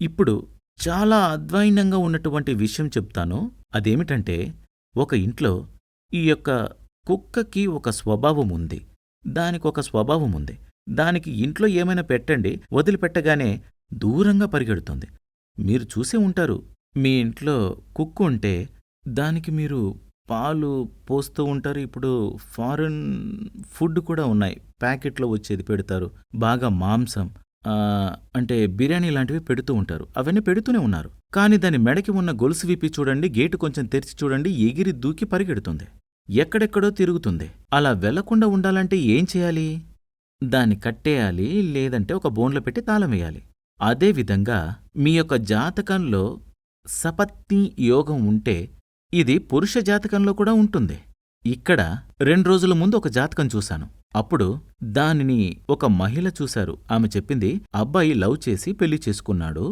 ఇప్పుడు చాలా అద్వైనంగా ఉన్నటువంటి విషయం చెప్తాను. అదేమిటంటే ఒక ఇంట్లో ఈ యొక్క కుక్కకి ఒక స్వభావం ఉంది. దానికి ఒక స్వభావం ఉంది. దానికి ఇంట్లో ఏమైనా పెట్టండి వదిలిపెట్టగానే దూరంగా పరిగెడుతుంది. మీరు చూసే ఉంటారు మీ ఇంట్లో కుక్కు ఉంటే దానికి మీరు పాలు పోస్తూ ఉంటారు. ఇప్పుడు ఫారెన్ ఫుడ్ కూడా ఉన్నాయి. ప్యాకెట్లో వచ్చేది పెడతారు. బాగా మాంసం. అంటే బిర్యానీ లాంటివి పెడుతూ ఉంటారు. అవన్నీ పెడుతూనే ఉన్నారు. కానీ దాని మెడకి ఉన్న గొలుసు విప్పి చూడండి గేటు కొంచెం తెరిచి చూడండి ఎగిరి దూకి పరిగెడుతుంది. ఎక్కడెక్కడో తిరుగుతుంది. అలా వెళ్ళకుండా ఉండాలంటే ఏం చేయాలి? దాన్ని కట్టేయాలి లేదంటే ఒక బోన్లో పెట్టి తాళం వేయాలి. అదేవిధంగా మీ యొక్క జాతకంలో సపత్ని యోగం ఉంటే ఇది పురుష జాతకంలో కూడా ఉంటుంది. ఇక్కడ రెండు రోజుల ముందు ఒక జాతకం చూశాను. అప్పుడు దానిని ఒక మహిళ చూశారు. ఆమె చెప్పింది అబ్బాయి లవ్ చేసి పెళ్ళి చేసుకున్నాడు.